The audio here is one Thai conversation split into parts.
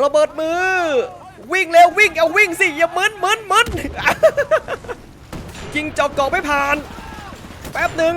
ระเบิดมือ วิ่งเร็ววิ่งเอาวิ่งสิอย่ามึนมึนมึนยิงจอกเกาะไม่ผ่าน แป๊บหนึ่ง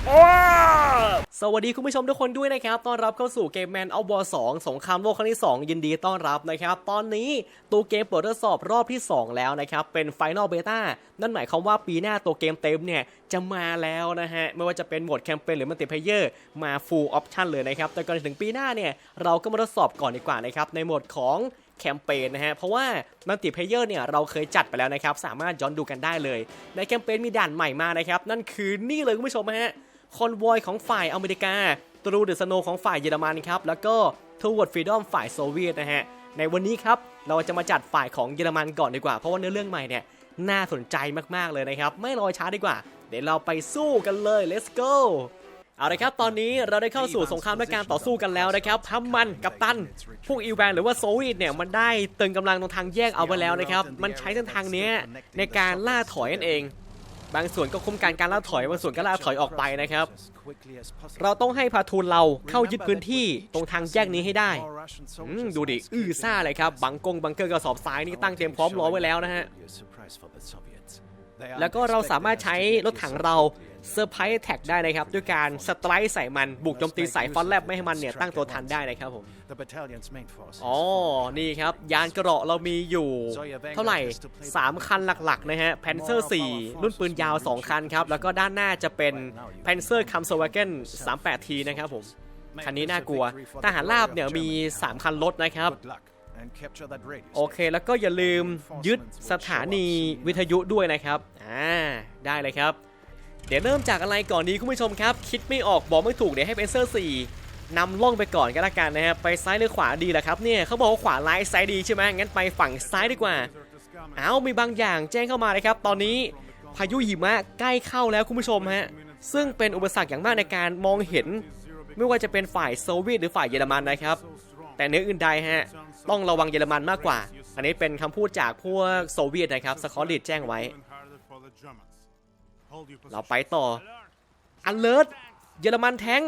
สวัสดีคุณผู้ชมทุกคนด้วยนะครับ ต้อนรับเข้าสู่เกมแมนเอาบอ2สงครามโลกครั้งที่ 2 ยินดีต้อนรับนะครับ ตอนนี้ตัวเกมเปิดทดสอบรอบที่ 2 แล้วนะครับ เป็นไฟน a ลเบต้านั่นหมายความว่าปีหน้าตัวเกมเต็มเนี่ย จะมาแล้วนะฮะ ไม่ว่าจะเป็นโหมดแคมเปญหรือมัลติเพเยอร์มา full option เลยนะครับ แต่ก่อนถึงปีหน้าเนี่ย เราก็มาทดสอบก่อนดีกว่านะครับ ในโหมดของแคมเปญนะฮะ เพราะว่ามัลติเพเยอร์เนี่ยเราเคยจัดไปแล้วนะครับ สามารถย้อนดูกันได้เลย ในแคมเปญมีด่านใหม่มานะครับ นั่นคือนี่เลยคุณผู้ชมฮะ คอนวอยของฝ่ายอเมริกาตรูเดอะสโนของฝ่ายเยอรมันครับ แล้วก็ทูวอร์ดฟรีดอมฝ่ายโซเวียตนะฮะ ในวันนี้ครับ เราจะมาจัดฝ่ายของเยอรมันก่อนดีกว่า เพราะว่าเนื้อเรื่องใหม่เนี่ย น่าสนใจมากๆเลยนะครับ ไม่รอช้าดีกว่า เดี๋ยวเราไปสู้กันเลย let's go เอาละครับ ตอนนี้เราได้เข้าสู่สงครามด้วยการต่อสู้กันแล้วนะครับทัมมันกับตัน พวกอีแวนหรือว่าโซวีตเนี่ยมันได้ตึงกำลังตรงทางแยกเอาไว้แล้วนะครับ มันใช้เส้นทางเนี้ยในการล่าถอยนั่นเอง บางส่วนก็คุมการการล่าถอยบางส่วนก็ล่าถอยออกไปนะครับเราต้องให้พาทูลเราเข้ายึดพื้นที่ตรงทางแยกนี้ให้ได้อืมดูดิ อื้อซ่าเลยครับ บังกงบังเกอร์กระสอบทรายนี่ตั้งเตรียมพร้อมรอไว้แล้วนะฮะ แล้วก็เราสามารถใช้รถถังเราเซอร์ไพรส์แท็กได้นะครับ ด้วยการสไตร์ใส่มัน บุกโจมตีใส่ฟอนแลบไม่ให้มันเนี่ย ตั้งตัวทันได้นะครับผม อ๋อ นี่ครับ ยานกระเหราะเรามีอยู่ เท่าไหร่ 3 คันหลัก ๆ นะฮะแพนเซอร์ 4 รุ่นปืนยาว 2 คันครับ แล้วก็ด้านหน้าจะเป็นแพนเซอร์คัมสววาเกน 38T นะครับผม คันนี้น่ากลัวทหารราบเนี่ยมี 3 คันรถนะครับ โอเคแล้วก็อย่าลืมยึดสถานีวิทยุด้วยนะครับ อ่า ได้เลยครับ เดี๋ยวเริ่มจากอะไรก่อนดีคุณผู้ชมครับ คิดไม่ออกบอกไม่ถูกเดี๋ยวให้เป็นเซอร์4นำล่องไปก่อนก็แล้วกันนะครับ ไปซ้ายหรือขวาดีล่ะครับเนี่ยเขาบอกว่าขวาร้ายซ้ายดีใช่ไหมงั้นไปฝั่งซ้ายดีกว่า เอามีบางอย่างแจ้งเข้ามาเลยครับ ตอนนี้พายุหิมะใกล้เข้าแล้วคุณผู้ชมฮะ ซึ่งเป็นอุปสรรคอย่างมากในการมองเห็น ไม่ว่าจะเป็นฝ่ายโซเวียตหรือฝ่ายเยอรมันนะครับ แต่เนื้ออื่นใดฮะต้องระวังเยอรมันมากกว่า อันนี้เป็นคำพูดจากพวกโซเวียตนะครับสกอตลิดแจ้งไว้ เราไปต่ออันเลิศเยอรมันแท้ง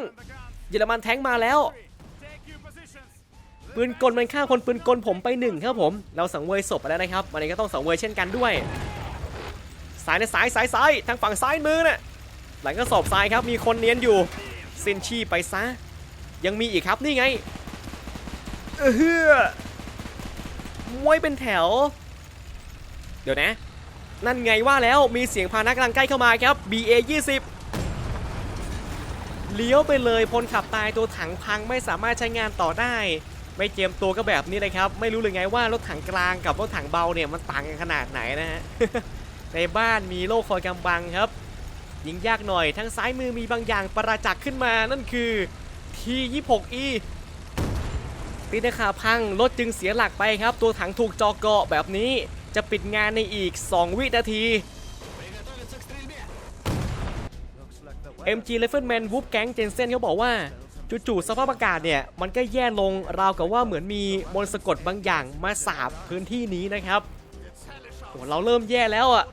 เยอรมันแท้งมาแล้วปืนกลมันฆ่าคนปืนกลผมไปหนึ่งครับผม เราสังเวยศพไปแล้วนะครับวันนี้ก็ต้องสังเวยเช่นกันด้วย สายในสายสายซ้ายทางฝั่งซ้ายมือน่ะ หลังก็สอบทรายครับมีคนเนียนอยู่สิ้นชีพไปซะ ยังมีอีกครับนี่ไงเออเฮือมวยเป็นแถว เดี๋ยวนะ นั่นไงว่าแล้วมีเสียงพานะกำลังใกล้เข้ามาครับ BA 20เลี้ยวไปเลยพลขับตายตัวถังพังไม่สามารถใช้งานต่อได้ ไม่เจียมตัวก็แบบนี้เลยครับ ไม่รู้เลยไงว่ารถถังกลางกับรถถังเบาเนี่ยมันต่างกันขนาดไหนนะฮะในบ้านมีโล่คอยกำบังครับ ยิงยากหน่อยทั้งซ้ายมือมีบางอย่างประจักษ์ขึ้นมานั่นคือ T26E ตีนขาพังรถจึงเสียหลักไปครับ ตัวถังถูกจอเกาะแบบนี้จะปิดงานในอีก 2 วินาที MG Rifleman Whoop Gang Jensen เขาบอกว่าจู่ๆสภาพอากาศเนี่ย มันก็แย่ลงราวกับว่าเหมือนมีมนต์สะกดบางอย่างมาสาบพื้นที่นี้นะครับโหเราเริ่มแย่แล้วอะ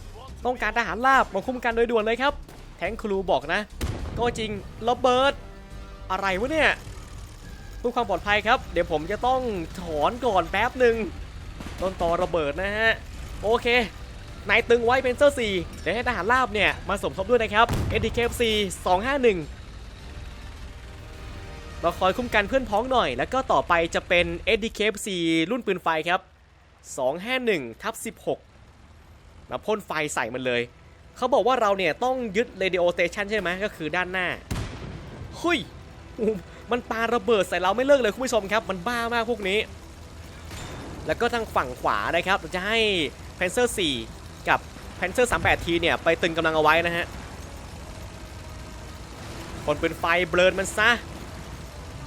ต้องการทหารราบมาคุ้มกันโดยด่วนเลยครับ แทงครูบอกนะ ก็จริงระเบิด อะไรวะเนี่ยเพื่อความปลอดภัยครับ เดี๋ยวผมจะต้องถอนก่อนแป๊บหนึ่งต้นตอระเบิดนะฮะ โอเคนายตึงไว้เป็นเซอร์สี่เดี๋ยวให้ทหารราบเนี่ยมาสมทบด้วยนะครับ NDKFC 251เราคอยคุ้มกันเพื่อนพ้องหน่อย แล้วก็ต่อไปจะเป็น SDKFC รุ่นปืนไฟครับ 251ทับ16 มาพ่นไฟใส่มันเลย เขาบอกว่าเราเนี่ยต้องยึด Radio Station ใช่ไหมก็คือด้านหน้าเฮ้ยมันปาระเบิดใส่เราไม่เลิกเลยคุณผู้ชมครับ มันบ้ามากพวกนี้ แล้วก็ทางฝั่งขวานะครับเราจะให้ p a n z e r 4กับ p a n z e r 38T เนี่ยไปตึงกำลังเอาไว้นะฮะคนเป็นไฟเบิร์นมันซะ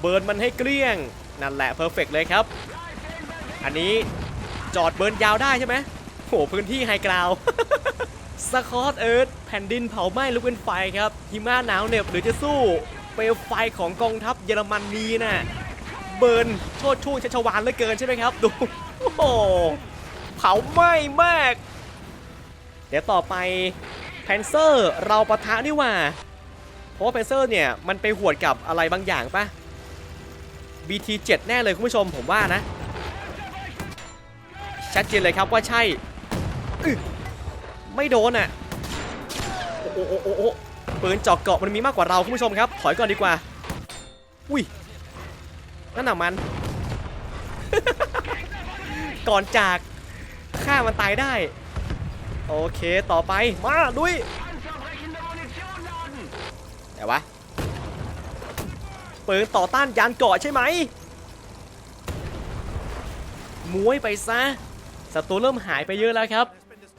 เบิร์นมันให้เกลี้ยง นั่นแหละเพอร์เฟกเลยครับ อันนี้จอดเบิร์นยาวได้ใช่ไหมโหพื้นที่ไฮกราว สกอตเอิร์ธแผ่นดินเผาไหม้ลุกเป็นไฟครับหิมะหนาวเหน็บหรือจะสู้ เปลวไฟของกองทัพเยอรมนนีน่ะเบิร์นโชดช่วงชัชวานเหลือเกินใช่ไหมครับ ดูโอ้โหเผาไหม้มาก เดี๋ยวต่อไปแพนเซอร์เราปะทะนี่ว่า เพราะว่าแพนเซอร์เนี่ย มันไปหวดกับอะไรบางอย่างปะ BT7 แน่เลยคุณผู้ชมผมว่านะ ชัดเจนเลยครับว่าใช่ ไม่โดนอะโอ้โอ้โอ้โอ้ปืนเจอกเกาะมันมีมากกว่าเราคุณผู้ชมครับ ถอยก่อนดีกว่า อุ้ยนั่นน่ะมัน ก่อนจากฆ่ามันตายได้ โอเคต่อไปมาลุยแต่วะปืนต่อต้านยานเกาะใช่ไหมม้วยไปซะศัตรูเริ่มหายไปเยอะแล้วครับ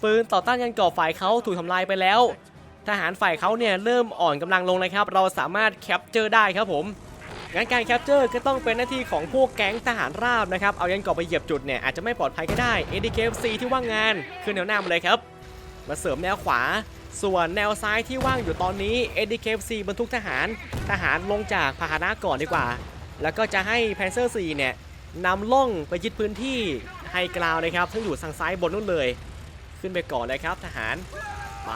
ปืนต่อต้านยานกาะฝ่ายเขาถูกทำลายไปแล้ว ทหารฝ่ายเขาเนี่ยเริ่มอ่อนกำลังลงนะครับ เราสามารถแคปเจอร์ได้ครับผมงั้นการแคปเจอร์ก็ต้องเป็นหน้าที่ของพวกแก๊งทหารราบนะครับ เอายันกาะไปเหยียบจุดเนี่ยอาจจะไม่ปลอดภัยก็ได้ ADKFC ที่ว่างงานขึ้นแนวหน้ามาเลยครับ มาเสริมแนวขวา ส่วนแนวซ้ายที่ว่างอยู่ตอนนี้ ADKFC บรรทุกทหาร ทหารลงจากพาหนะก่อนดีกว่า แล้วก็จะให้ Panzer 4เนี่ยนำล่องไปยึดพื้นที่ไฮกราวนะครับซึ่งอยู่ทางซ้ายบนนู่นเลย ขึ้นไปก่อนเลยครับทหาร ไป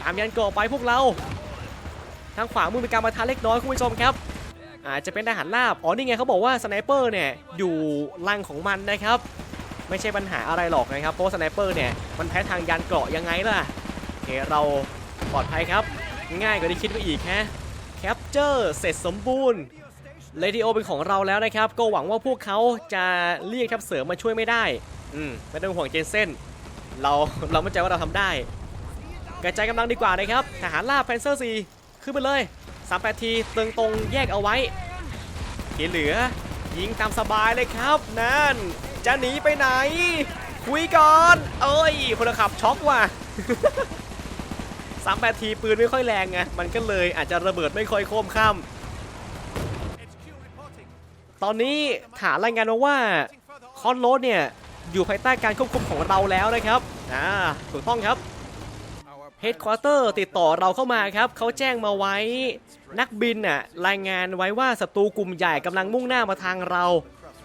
ตามยันเกาะไปพวกเรา ทางขวามือเป็นการมาทาเล็กน้อยคุณผู้ชมครับ อาจจะเป็นทหารราบ อ๋อนี่ไงเขาบอกว่าสไนเปอร์เนี่ยอยู่รังของมันนะครับ ไม่ใช่ปัญหาอะไรหรอกนะครับ เพราะสไนเปอร์เนี่ยมันแพ้ทางยานเกาะยังไงล่ะโอเคเราปลอดภัยครับ ง่ายกว่าที่คิดไปอีกฮะ แคปเจอร์เสร็จสมบูรณ์เรดิโอเป็นของเราแล้วนะครับ ก็หวังว่าพวกเขาจะเรียกทัพเสริมมาช่วยไม่ได้ อืม ไม่ต้องห่วงเจนเซน เราเรามั่นใจว่าเราทำได้กระจายกำลังดีกว่านะครับทหารล่าแฟนเซอร์ซีขึ้นไปเลย38ทีตึงตรงแยกเอาไว้ที่เหลือยิงตามสบายเลยครับ นั่น จะหนีไปไหน คุยก่อน เอ้ยพลขับช็อกว่ะ38ทีปืนไม่ค่อยแรงไงมันก็เลยอาจจะระเบิดไม่ค่อยโค้มข้ามตอนนี้ฐานรายงานมาว่าคอนโรดเนี่ย อยู่ภายใต้การควบคุมของเราแล้วนะครับอ่าถูกต้องครับเฮดค q อเตอร์ติดต่อเราเข้ามาครับเขาแจ้งมาไว้นักบินน่ะรายงานไว้ว่าศัตรูกลุ่มใหญ่กำลังมุ่งหน้ามาทางเรา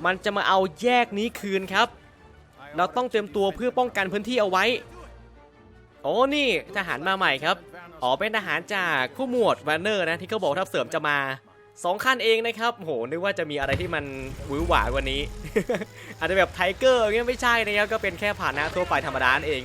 มันจะมาเอาแยกนี้คืนครับ เราต้องเตรียมตัวเพื่อป้องกันพื้นที่เอาไว้ โอ้นี่ทหารมาใหม่ครับ อ๋อเป็นทหารจากผู้หมวดแวนเนอร์นะที่เขาบอกทัพเสริมจะมา สองคันเองนะครับโหนึกว่าจะมีอะไรที่มันหวือหวากว่านี้ อาจจะแบบไทเกอร์เงี้ยไม่ใช่นะครับก็เป็นแค่ผ่านนะทั่วไปธรรมดานเอง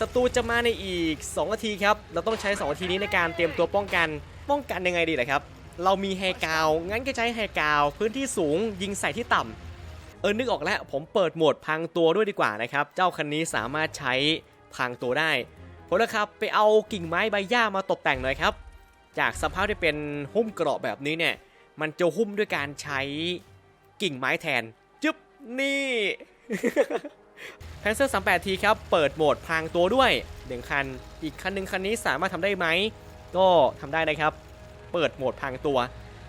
ศัตรูจะมาในอีก2นาทีครับเราต้องใช้2นาทีนี้ในการเตรียมตัวป้องกัน ป้องกันยังไงดีล่ะครับเรามีแฮกาวงั้นก็ใช้แฮกาวพื้นที่สูงยิงใส่ที่ต่ำเออนึกออกแล้วผมเปิดโหมดพังตัวด้วยดีกว่านะครับเจ้าคันนี้สามารถใช้พังตัวได้ผมนะครับไปเอากิ่งไม้ใบหญ้ามาตกแต่งหน่อยครับจากสภาพที่เป็นหุ้มเกราะแบบนี้เนี่ย มันจะหุ้มด้วยการใช้กิ่งไม้แทน จึ๊บ นี่แพนเซอร์38ทีครับ เปิดโหมดพรางตัวด้วยหนึ่งคัน อีกคันหนึ่งคันนี้สามารถทำได้ไหม ก็ทำได้นะครับ เปิดโหมดพรางตัว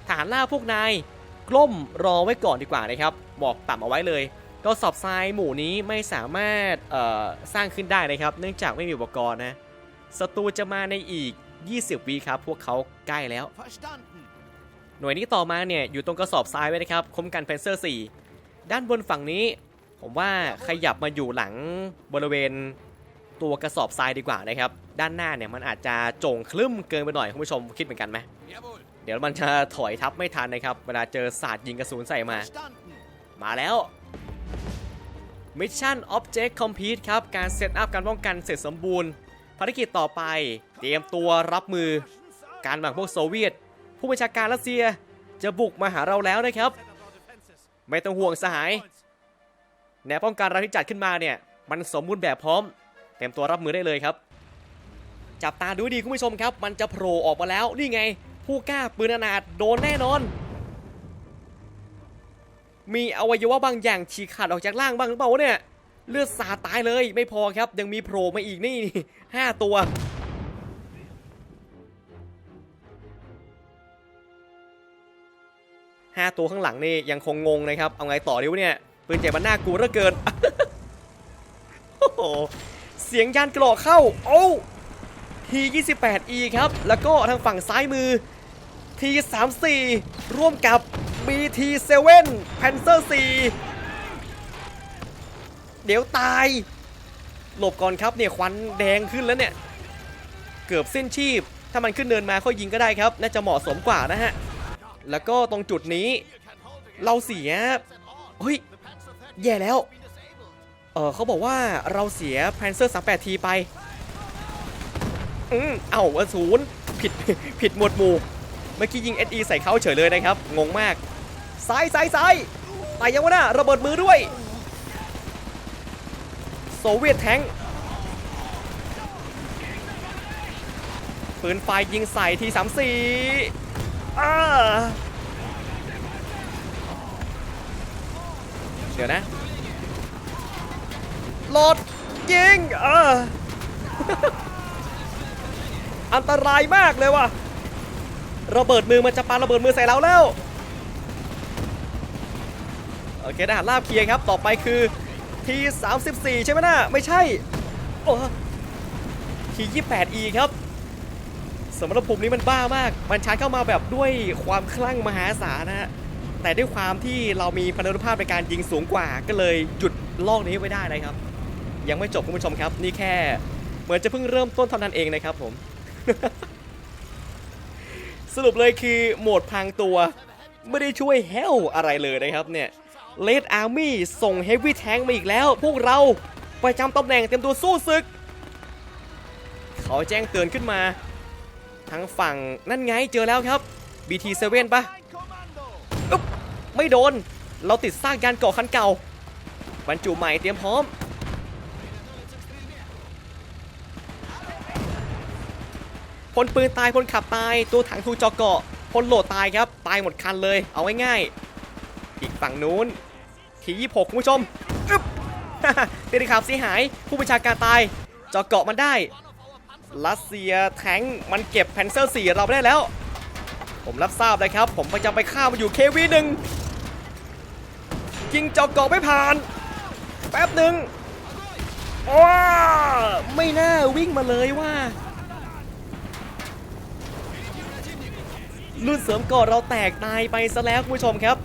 ฐานล่าพวกนายกล้มรอไว้ก่อนดีกว่านะครับ บอกต่ำเอาไว้เลยก็สอบทรายหมู่นี้ไม่สามารถสร้างขึ้นได้นะครับ เนื่องจากไม่มีอุปกรณ์นะศัตรูจะมาในอีก 20 วิครับ พวกเขาใกล้แล้ว หน่วยนี้ต่อมาเนี่ยอยู่ตรงกระสอบทรายไว้นะครับคุมกันแฟนเซอร์ 4 ด้านบนฝั่งนี้ ผมว่าขยับมาอยู่หลังบริเวณตัวกระสอบทรายดีกว่านะครับ ด้านหน้าเนี่ยมันอาจจะโจงคลึ้มเกินไปหน่อยคุณผู้ชมคิดเหมือนกันไหมเดี๋ยวมันจะถอยทับไม่ทันนะครับ เวลาเจอศาสตร์ยิงกระสุนใส่มา มาแล้ว Mission Object Complete ครับ การเซตอัพการป้องกันเสร็จสมบูรณ์ ภารกิจต่อไป เตรียมตัวรับมือ การหมักพวกโซเวียต ผู้บัญชาการรัสเซียจะบุกมาหาเราแล้วนะครับ ไม่ต้องห่วงสหายแนวป้องกันเราที่จัดขึ้นมาเนี่ย มันสมบูรณ์แบบพร้อม เตรียมตัวรับมือได้เลยครับ จับตาดูดีคุณผู้ชมครับ มันจะโผล่ออกมาแล้วนี่ไง ผู้กล้าปืนอนาถโดนแน่นอน มีอวัยวะบางอย่างฉีกขาดออกจากร่างบ้างหรือเปล่าเนี่ยเลือดสาดตายเลยไม่พอครับ ยังมีโผล่มาอีกนี่ห้าตัว ห้าตัวข้างหลังนี่ยังคงงงนะครับ เอาไงต่อดีวะเนี่ยปืนใหญ่มันน่ากลัวเหลือเกินโอ้โหเสียงยานกรอกเข้า โอ้ที 28E ครับ แล้วก็ทางฝั่งซ้ายมือที34ร่วมกับ BT7 Panzer 4เดี๋ยวตาย หลบก่อนครับเนี่ยควันแดงขึ้นแล้วเนี่ย เกือบเส้นชีพ ถ้ามันขึ้นเนินมาค่อยยิงก็ได้ครับ น่าจะเหมาะสมกว่านะฮะ แล้วก็ตรงจุดนี้ เราเสียเฮ้ยแย่แล้ว เออเขาบอกว่าเราเสียแพนเซอร์38ทีไป อืมเอ้าศูนย์ผิดผิดหมวดหมู่ เมื่อกี้ยิง SE ใส่เขาเฉยเลยนะครับ งงมากซ้ายซ้ายซ้ายไปยังวะน่ะระเบิดมือด้วย โซเวียตแทงค์ปืนไฟยิงใส่ทีสามสี่ เดี๋ยวนะโหลดยิงเอออันตรายมากเลยว่ะระเบิดมือมันจะปาระเบิดมือใส่เราแล้วโอเคทหารราบเคียร์ครับ ต่อไปคือที34 ใช่ไหมนะไม่ใช่โอ้ที28 e ครับ สมรภูมินี้มันบ้ามาก มันชาร์จเข้ามาแบบด้วยความคลั่งมหาศาลนะฮะ แต่ด้วยความที่เรามีพลานุภาพในการยิงสูงกว่า ก็เลยหยุดลอกนี้ไว้ได้นะครับ ยังไม่จบคุณผู้ชมครับ นี่แค่เหมือนจะเพิ่งเริ่มต้นเท่านั้นเองนะครับผม สรุปเลยคือโหมดพรางตัว ไม่ได้ช่วยเฮลอะไรเลยนะครับเนี่ยเลดอาร์มี่ส่งเฮฟวี่แทงมาอีกแล้ว พวกเราประจำตำแหน่งเต็มตัวสู้ศึก เขาแจ้งเตือนขึ้นมา ทางฝั่งนั่นไงเจอแล้วครับ BT7 ปะอึ๊บไม่โดน เราติดซากยานเกาะคันเก่าบรรจุใหม่เตรียมพร้อม พลปืนตายพลขับตาย ตัวถังทูกจอกเกาะพลโหลดตายครับ ตายหมดคันเลย เอาง่ายๆอีกฝั่งนู้น ที26คุณผู้ชมอึ๊บเตลิขับเสียหายผู้บัญชาการตายจอกเกาะมันได้ รัสเซียแทงมันเก็บแพนเซอร์4เราไม่ได้แล้ว ผมรับทราบเลยครับ ผมพยายามไปฆ่ามันอยู่เควีหนึ่งยิงจอเกาะไม่ผ่าน แป๊บหนึ่งว้าไม่น่าวิ่งมาเลยว่ารุ่นเสริมก่อเราแตกตายไปซะแล้วคุณผู้ชมครับ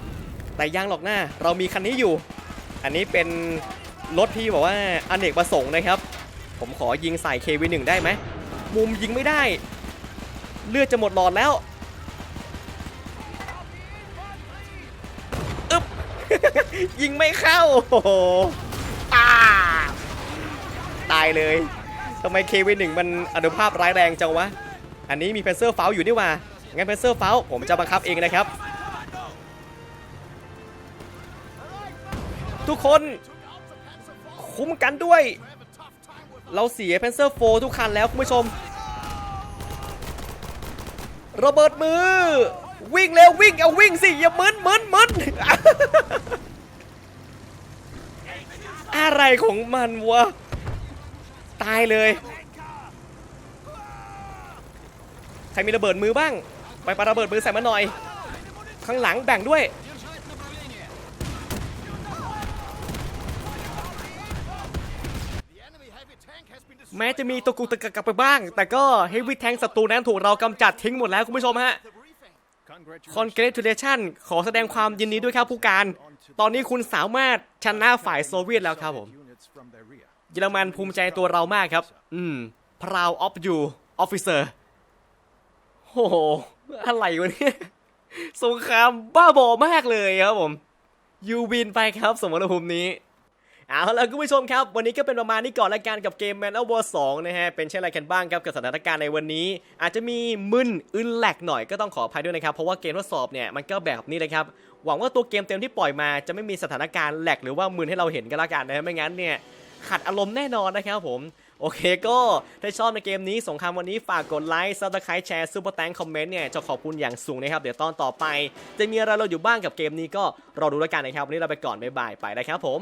แต่ยังหรอกหน้าเรามีคันนี้อยู่ อันนี้เป็นรถที่บอกว่าอเนกประสงค์นะครับ ผมขอยิงใส่ KV1 ได้ไหม มุมยิงไม่ได้ เลือดจะหมดหลอดแล้วอึ๊บ ยิงไม่เข้าโอ้โหาตายเลยทำไม KV1 มันอนุภาพร้ายแรงจังวะ อันนี้มีเพนเซอร์เฟลอยู่นี่ว่า งั้นเพนเซอร์เฟลผมจะบังคับเองนะครับ ทุกคน คุ้มกันด้วย เราเสียเพนเซอร์โฟทุกคันแล้วคุณผู้ชม ระเบิดมือ วิ่งเร็ววิ่งเอาวิ่งสิอย่ามึนมึนมึนอะไรของมันวะ ตายเลยใครมีระเบิดมือบ้าง ไปปาระเบิดมือใส่มาหน่อย ข้างหลังแบ่งด้วย แม้จะมีตัวกูตะกักกลับไปบ้าง แต่ก็เฮฟวี่แทงศัตรูนั้นถูกเรากำจัดทิ้งหมดแล้วคุณผู้ชมฮะ Congratulation ขอแสดงความยินดีด้วยครับผู้การ ตอนนี้คุณสามารถชนะฝ่ายโซเวียตแล้วครับผม เยอรมันภูมิใจตัวเรามากครับ อืม proud of you officer โอ้โหอะไรวะเนี่ยสงครามบ้าบอมากเลยครับผมยูวินไปครับ สมรภูมินี้ เอาล่ะคุณผู้ชมครับ วันนี้ก็เป็นประมาณนี้ก่อนละกันกับเกม Man of War 2 นะฮะ เป็นเช่นไรกันบ้างครับกับสถานการณ์ในวันนี้ อาจจะมีมึนอึนแหลกหน่อยก็ต้องขออภัยด้วยนะครับ เพราะว่าเกมทดสอบเนี่ยมันก็แบบนี้เลยครับ หวังว่าตัวเกมเต็มที่ปล่อยมาจะไม่มีสถานการณ์แหลกหรือว่ามึนให้เราเห็นกันละกันนะฮะไม่งั้นเนี่ยขัดอารมณ์แน่นอนนะครับผมโอเคก็ถ้าชอบในเกมนี้สงครามวันนี้ฝากกดไลค์ซับสไครต์แชร์ซูเปอร์แตงคอมเมนต์เนี่ยจะขอบคุณอย่างสูงนะครับ เดี๋ยวตอนต่อไป จะมีอะไรเราอยู่บ้างกับเกมนี้ก็รอดูแล้วกันนะครับ วันนี้เราไปก่อนบ๊ายบายไปแล้วครับผม